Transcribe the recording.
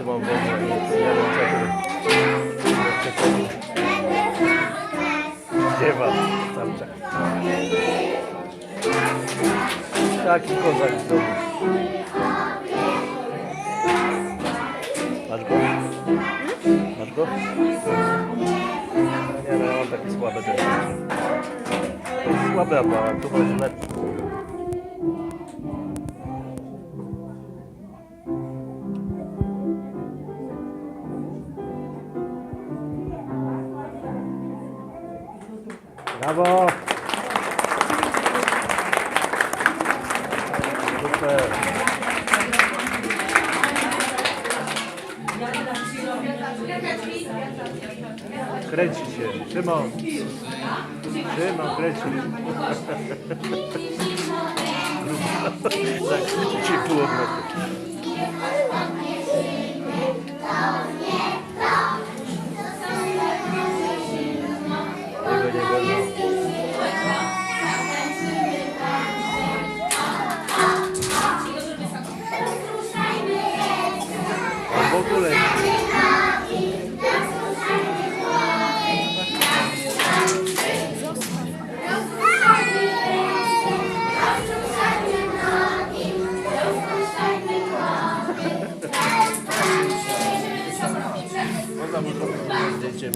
Szymon wolno i nie wiem co tu. Ziewa cały czas. Taki kozak w. Masz go? Masz go? Nie no, on taki słaby też. To jest słaby aparat, tu masz lepszy. Brawo! Super! Kręci się. Szymon! Szymon, kręci się. Tak, dzisiaj pół odwrotu. w ogóle. Można było zdjęcie